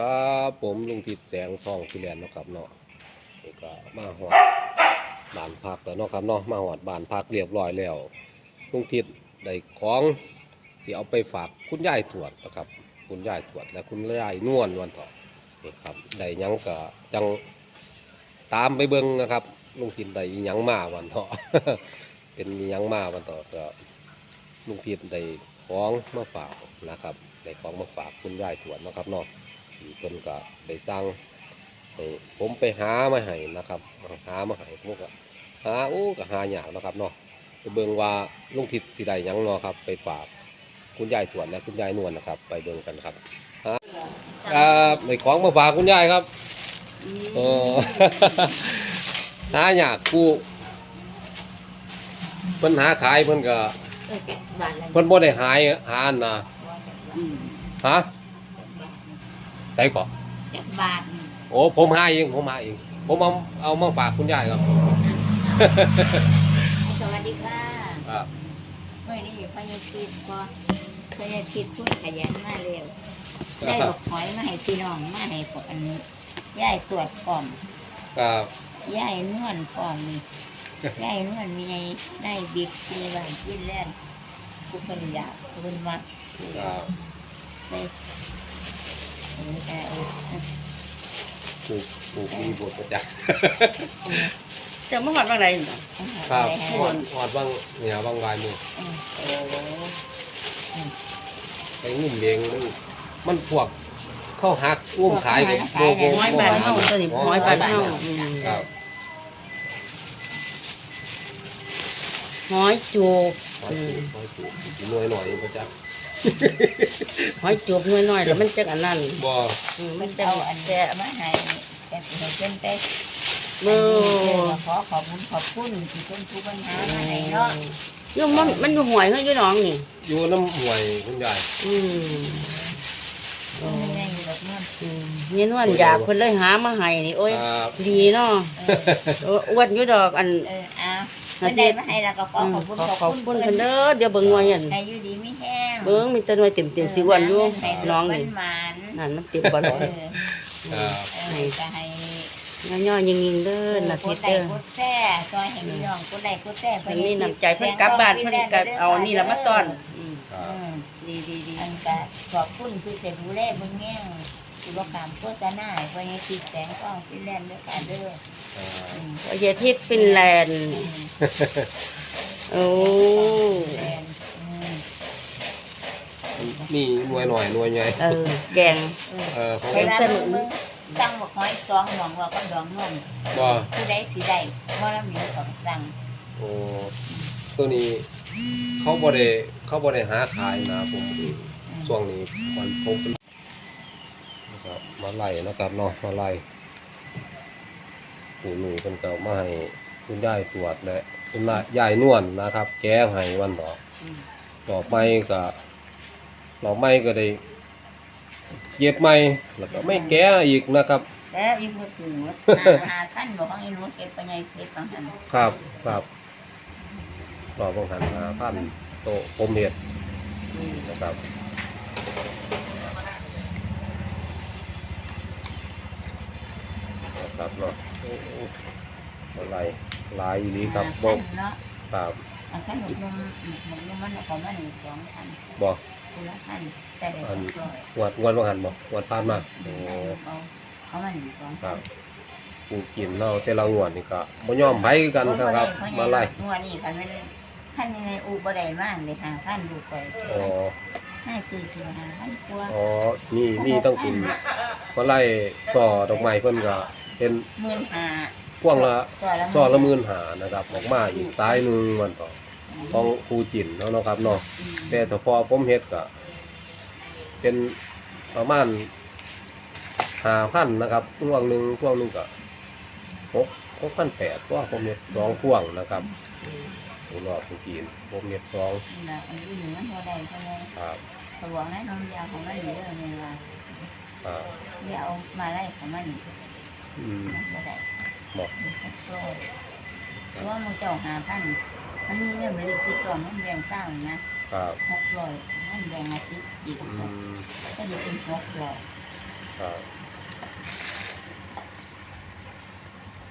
ครับผมลุงทิดแสงทองพิแลนเนาะครับเนาะนี่ก็มาหอดบานพักแล้วเนาะครับเนาะมาหอดบานพักเรียบร้อยแล้วลุงทิดได้ของสิเอาไปฝากคุณยายตรวจนะครับ คุณยายตรวจและคุณยายนวลวันต่อนี่ครับได้ยังก็จังตามไปเบิ่งนะครับลุงทิดได้ยังมาวันต่อเป็นยังมาวันต่อก็ลุงทิดได้ของมาฝากนะครับได้ของมาฝากคุณยายตรวจนะครับเนาะ ที่เพิ่นก็ได้สั่งให้ผมไปหามาให้นะครับหามาให้ผมก็หาโอ้ก็หายากเนาะครับเนาะไปเบิ่งว่าลุงทิศสิได้หยังเนาะครับ ไปฝากคุณยายถวนและคุณยายนวลนะครับ ไปเบิ่งกันครับฮะครับในของมาฝากคุณยายครับเออ หายากกูเพิ่นหาขายเพิ่นก็บาทละเพิ่นบ่ได้หายหาอันนะอืมฮะใส่ก่อนจักบาทนี่โอ้ผมหาเองผมหาเอง ผมเอาเอามาฝากคุณยายครับสวัสดีค่ะครับเมื่อนี้พญาคิดพอพญาคิดพูดขยันมาเร็วได้ดอกหอยมาให้พี่น้องมาให้พวกอันย่ายตรวจพร้อมครับย่ายนวลพร้อมนี่ย่ายนวลมีไงได้บิ๊กมีบางกินแล่นกูเป็นอยากกูเป็นมักครับ ได้ เออแต่เออปลูกปลูกมีบทประจักษ์จะมาหอดบางไรนี่ครับได้ให้หอดหอดบางเนี่ยบางลายมือเออโอ้ไปงุ่มเลี้ยงมันมันพวกเข้าหักอุ้มขายกับโบโบหอยบานเฮาตัวนี้หอยบานเฮาอืมครับหอยจูบหอยจูบหอยจูบหน่วยหน่อยประจักษ์ หอยจูบน้อยๆแล้วมันจักอันนั้นบ่อืมมัมันนจะจะเอาอันแกะมาให้แกะให้เพิ่นไปเมื่อขอขอบคุณขอบคุณที่เพิ่นทุกปัญหามาให้เนาะอยู่มันมันอยู่หวยเฮาอยู่หนองนี่ อยู่น้ำห่วยคุณยายอืมมันยังอยู่ดอกเงินอืมเย็นวันอยากเพิ่นเลยหามาให้นี่โอ้ย ครับดีเนาะเอออ้วนอยู่ดอกอันเออ เอาเพิ่นได้มาให้แล้วก็ขออืมขอบคุณขอขอบขอบคุณคุณเพิ่นเด้อเดี๋ยวเบิ่งหน่วยอันให้อยู่ดีมีแห้งเบิ่งมีแต่หน่วยเต็มๆสิอ้วนอยู่น้องนี่เพิ่หมานนั่นมันเต็มบ่เอน้ออยครับเออก็ให้ย่อยๆยิงๆเด้อน่ะกทิดศได้เด้อกดแซ่ซอยให้พี่น้องกดได้กดแซ่เพิ่นมีน้ำใจเพิ่นกลับบ้านเพิ่นก็เอานี่ละมาต้อน อืมครัอืบมดีดีดีอันก็ขอบคุณที่จะดูแลเบิ่งแง่ง ที่บ่ขามโฆษณาให้เพราะยังคิดแสงกล้องฟินแลนด์ด้วยค่ะเด้อครับอืมโอเยทิศฟินแลนด์ อืมโอ้ ฟินแลนด์อืมนี่หน่วยหน่อยหน่วยใหญ่เออ แกง เออเขาเวลาเบิ่งเบิ่งสั่งบักหอยสองหม่องว่าก็ดองนมบ่ผู้ใดสิได้บ่ลำเหลียวก็สั่งโอ้ตัวนี้เขาบ่ได้เขาบ่ได้หาขายนะผมอืมช่วงนี้มันพบเป็น นะครับมาไล่นะครับเนาะมาไล่ปู่หนุ่ยเป็นเก่ามาให้คุณยายตรวจและคุณยายนวลนะครับ แก้ให้วันต่ออืมต่อไปก็ต่อไปก็ได้เย็บใหม่แล้วก็ไม่แก้อีกนะครับ แล้วอีกบ่ถึงว่าหาพันบ่ของอีหนูเก็บไปในเพชรบางหันครับครับรอบังหันหาพันโตะผมเห็ดนะครับนะ ครับเนาะโอ้โหอะไรลายอีหลีครับบบ่อกเนาะครับอันคันหนุนมหนุนมมันเอามาหนึ่งสองพันบอกคนละพันแต่ได้อันร้อยงวดงวดบังหันบอกงวดผ่านมาโอ้เขาเขามาหนึ่งสองครับกูกินเราแต่ละงวดนี่ก็บ่ยอมไผคือกันครับ มาไล่งัวนี่คันมันคันยังไงอูบ่ได้มากเลยหาพันดูไปอ๋อให้ตีคือหาพันกว่าอ๋อนี่นี่ต้องกินมาไล่ช่อดอกไม้เพิ่นก็ เป็นหมื่นห้าพวงละซอยละช่อละหมื่นหานะครับออกมาอีกซ้ายหนึงมันต่อของครูจินเนาะเนาะครับเนาะอืมแต่เฉพาะผมเฮ็ดก็เป็นประมาณ5,000นะครับพวงหนึงพวงหนึงก็6 6,800ตัวผมเฮ็ดสองพวงนะครับผู้รอบผู้กินผมเฮ็ดสองนี่ล่ะอันนี้มันบ่ได้เท่านั้นครับเขาบอกนะน้องยาของมันอยู่เด้อนี่ว่าครับอย่าเอามาไล่ของมัน อืมมันบ่ได้บอกเพราะว่ามึงเจ้าหาพันมันมีเงินมันเลยคิดก่อนมันแบ่งสร้างนะครับหกร้อยมันแบ่งอาทิตย์อีกอืมก็จะเป็นหกร้อยครับ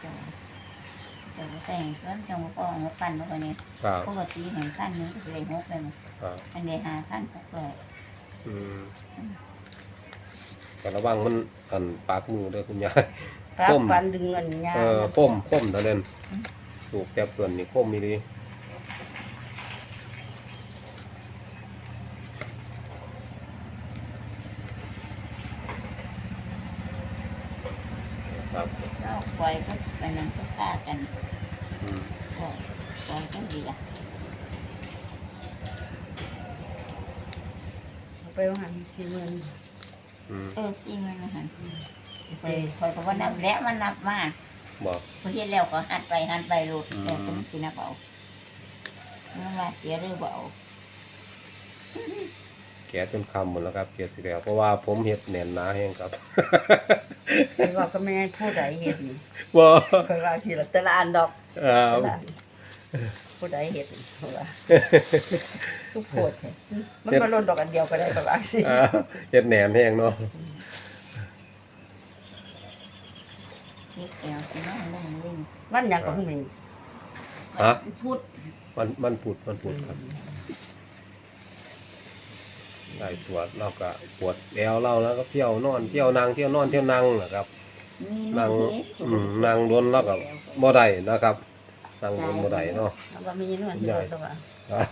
เจ้าเจ้าก็ใส่ส่วนเจ้าก็ปองมาปั้นมาคนนี้ครับปกติเห็นพันหนึงก็เลยหกเลยนะครับอันเดียหาพันหกร้อยอืมแต่ระวังมันอันปากมือเด้อคุณยาย ปลาต้มปันดึงเงินยาเออคมคมเท่านั้นลูกแก้เปื่อนนี่คมมีดีครับเราปล่อยก็ไปนั่งก็ฆ่ากันอืมปล่อยปล่อยก็ดีละเอาไปว่าหันสี่หมื่นอืมเออสี่มันนะฮะคอยคอยก็ว่านับแล้วมันนับมากบอกพอเห็นแล้วก็หันไปหันไปรูดอืมแต่ก็ไม่สินับเอามันว่าเสียหรือเปล่าแกจนคำหมดแล้วครับเกียรสิแล้วเพราะว่าผมเห็ดแน่นหนาแห้งครับไปว่าก็ไม่ให้ผู้ใดเห็นว่าคอยว่าทีละแต่ละอันดอกอ่าแต่ละอันผู้ใดเห็นเพราะว่าทุกโพดมันมาล่นดอกอันเดียวก็ได้ก็ว่าสิเห็ดแหนนแห้งเนาะ เล็กแอวสิน้องลงลิงมันหยังก็คงมีฮะ พูดมันมันผุดมันผุดครับได้ตรวจเราก็ปวดแล้วเราแล้วก็เที่ยวนอนเที่ยวนางเที่ยวนอนเที่ยวนั่งนะครับ มีนั่งเล็กอืมนั่งโดนแล้วก็บ่ได้นะครับนั่งโดนบ่ได้เนาะ แล้วว่ามีนวลที่โดนตัวว่าอ่า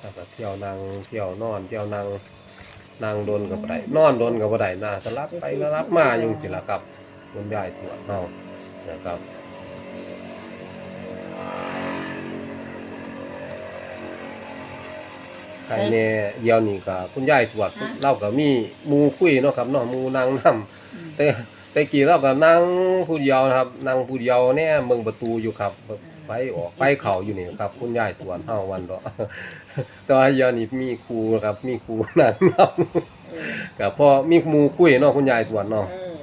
แล้วก็เที่ยวนั่งเที่ยวนอนเที่ยวนั่ง นั่งโดนก็บ่ได้นอนโดนก็บ่ได้น่าสลับไปสลับมาอยู่สิล่ะครับคุณยายตรวจเฮานะครับใครแน่เดียวนี่ก็คุณยายตรวจเราก็มีหมู่คุยเนาะครับเนาะหมู่นั่งนํแต่แต่กี้เราก็นั่งผู้เดียวนะครับนั่งผู้เดียวเนี่ยเบิ่งประตูอยู่ครับ ไปออกไปเข้าอยู่นี่ครับ คุณยายตรวจเฮาวันดอกแต่ว่าเดี๋ยวนี้มีครูครับ มีครูนั่งนํเออก็พอมีหมู่คุยเนาะคุณยายตรวจเนาะเออ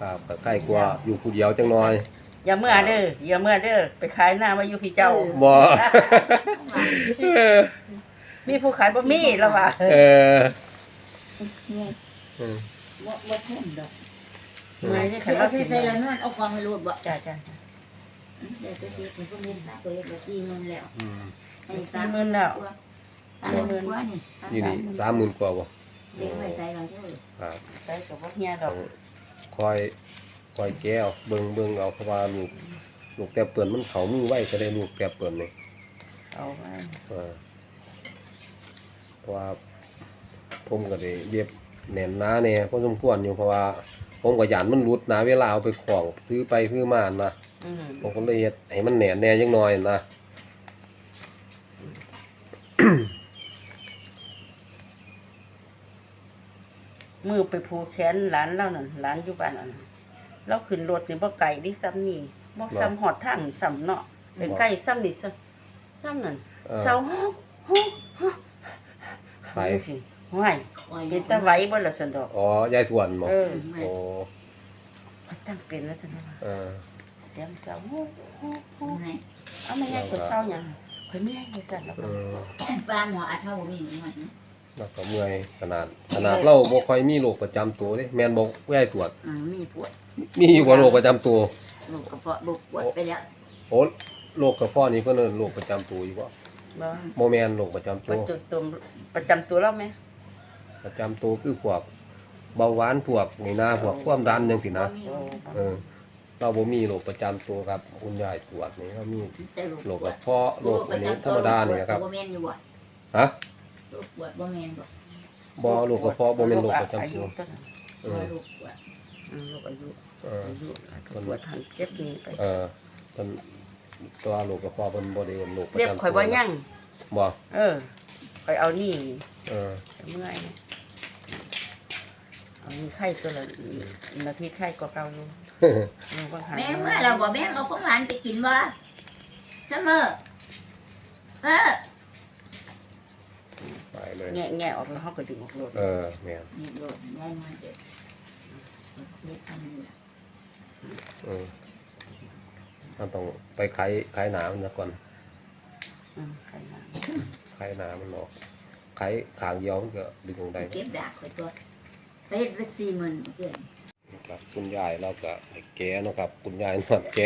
ครับก็ใกล้กว่าอยู่ผู้เดียวจังน้อยอย่าเมื่อเด้ออย่าเมื่อเด้อไปขายหน้ามาอยู่พี่เจ้าบ่มีผู้ขายบ่มีแล้วว่าเออเนี่ยเออบ่บ่ทุ่มดอกไม่ได้ใครขายเอาเราที่สิใส่แล้วนอนเอาความไม่รู้บ่จ้าจ้า เดี๋ยวจะสิมันก็มีหน้าตัวเองก็ตีมันแล้วอืมไอ้สี่สามหมื่นแล้วกว่าสามหมื่นกว่านี่นี่นี่สามหมื่นกว่าบ่เด็กไม่ใส่หรอกเด้อครับใส่กับบ่เฮียดต้ออกงคอยคอยแก้วเบิ่งเบิ่งเอาเพราะว่าลูกลูกแต่เปิ่นมันเขามือไว้ก็ได้ลูกแต่เปิ่นนี่เอาไว้เออเพราะว่าผมก็ได้เย็บแหน่นหนาแน่พอสมควรอยู่เพราะว่า ผมก็ยันมันหลุดนะเวลาเอาไปของซื้อไปซื้อมานะอืมผมก็เลยเฮ็ดให้มันแหน่นแน่จังน้อยนะ มือไปผูกแขนหลานเรานั่นหลานอยู่บ้านนั่นเราขึ้นรถนี่บ่ไกลดิซ้ำนี่บ่ซ้ำหอดทางซ้ำเนาะใกล้ๆซ้ำนี่ซ้ำซ้ำนั่นเออ เสาฮอกฮอกฮอกไปสิ ห้วยเป็นตะไหว้บ่ล่ะซั่นดอกอ๋อยายทวนบ่เออโอ้ข้อยตั้งเป็นแล้วซั่นว่าเออเสียงเสาฮอกฮอกฮอกไหนเอาไม่ให้ตัวเศร้าหยังข่อยไม่ให้ไปสั่นแล้วเออปลาหมออัดเท่าบ่มีหมดนะแล้วก็เมื่อยขนาดขนาดเราบ่ค่อยมีโรคประจำตัวเด้แม่นบ่ยายตรวจอ่ามีปวดมีบ่โรคประจำตัวลูกกระเพาะลูกปวดไปแล้วโอ้โรคกระเพาะนี่เพิ่นเอิ้นโรคประจำตัวอยู่บ่บ่บ่แม่นโรคประจำปตัระวจุตัวประจำตัวเราไหม ประจำตัวคือพวกเบาหวานพวกนี่นะพวกความดันจังซี่นะโอ้เออเราบ่มีโรคประจำตัวครับคุณยายตรวจนี่เรามีแต่ลูกโรคกระเพาะโรคอันนี้ธรรมดานี่นะครับบ่แม่นอยู่บ่ฮะลูกปวดบ่แม่นบ่บ่โรคกระเพาะบ่แม่นโรคประจำอาตัยุวต้นนั้นเอบ่อลูกปวดอืมโรคอายุเออ อายุปวดหันเจ็บนี่ไปเออเพิ่นตัวโรคกระเพาะเพิ่นบ่ได้เอิ้นโรคประเรียกจำตัวข่อยบ่ยั่งบ่เออข่อยเอานี่เออเมื่อยเอานี่ไข้ตัวละนาทีไข้ก็เก่าอยู่เออบางหันแม่เมื่อเราบ่แม่เอาของหวานไปกินบ่เสมอเออไปเลยแงะแงะออกแล้วเขาก็ดึงออกโลดเออแม่นนี่โลดได้มาเด็ดเด็ดทำนี่เออมันต้องไปไขไขหนามันซะก่อนอืมไข้น้ไขหนามันออกำ ไขขางเดียวมันก็ดึงลงได้เก็บดากไปตัวไปเฮ็ดไปสี่หมื่นเดือนนะครับคุณยายเราก็ให้แกเนาะครับ คุณยายนวดแก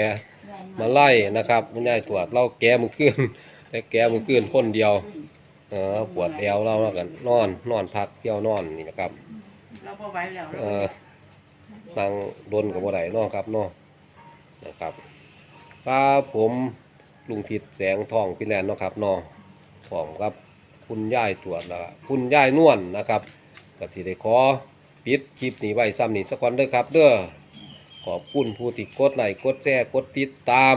มาไล่นะครับ คุณยายตรวจเราแกมือขึ้นแต่แกมือขึ้นคนเดียว เออปวดแอวเราแล้วกันนอนนอนพักเที่ยวนอนนี่นะครับเราบ่ไหวแล้วเออนั่งดนกับบ่ได้เนาะครับเนาะนะครับครับผมลุงทิดแสงทองพี่แลนด์เนาะครับเนาะพร้อมครับ คุณยายตรวจแล้วก็คุณยายนวลนะครับก็สิได้ขอปิดคลิปนี้ไว้ซ้ำนี่สักวันเด้อครับ เด้อขอบคุณผู้ที่กดไลค์กดแชร์กดติดตาม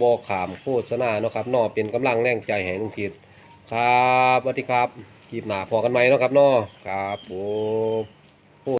บอขามโฆษณาเนาะครับนอเป็นกำลังแรงใจแห้ลุงทิดครับสวัสดีครับคลิปหน้าพอกันไหมเนาะครับนอครับผม